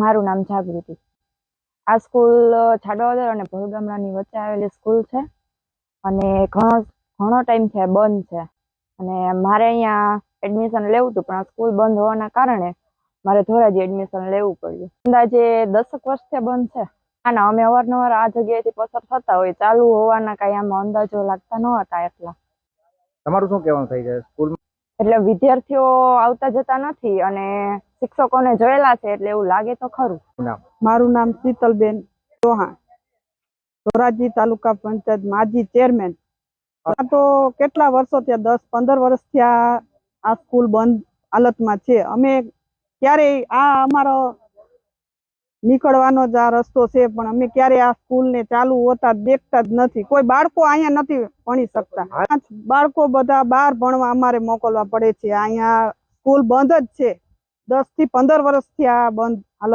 મારું નામ જાગૃતિ આ સ્કૂલ છાડવાદર અને ભોરગામડાની વચ્ચે આવેલી સ્કૂલ છે અને ઘણો ઘણો ટાઈમ છે બંધ છે. અને મારે અહીંયા એડમિશન લેવું હતું પણ આ સ્કૂલ બંધ હોવાના કારણે મારે ધોરાજી એડમિશન લેવું પડ્યું. અંદાજે દસક વર્ષથી બંધ છે. ના અમે અવારનવાર આ જગ્યાએથી પસાર થતા હોય ચાલુ હોવાના કાંઈ આમાં અંદાજો લાગતા ન હતા એટલા. તમારું શું કહેવાનું થઈ જાય સ્કૂલ એટલે વિદ્યાર્થીઓ આવતા જતા નથી અને શિક્ષકોને જોયેલા છે એટલે એવું લાગે તો ખરું. મારું નામ શીતલબેન ચૌહાણ. ધોરાજી તાલુકા પંચાયત માજી ચેરમેન. તો કેટલા વર્ષો થયા? દસ પંદર વર્ષ આ આ સ્કૂલ બંધ હાલતમાં છે. અમે ક્યારેય આ અમારો નીકળવાનો જ આ રસ્તો છે પણ અમે ક્યારેય આ સ્કૂલને ચાલુ હોતા દેખતા જ નથી. કોઈ બાળકો અહીંયા નથી ભણી શકતા. પાંચ બાળકો બધા બહાર ભણવા અમારે મોકલવા પડે છે. અહીંયા સ્કૂલ બંધ જ છે. દસથી પંદર વર્ષથી આ બંધ હાલત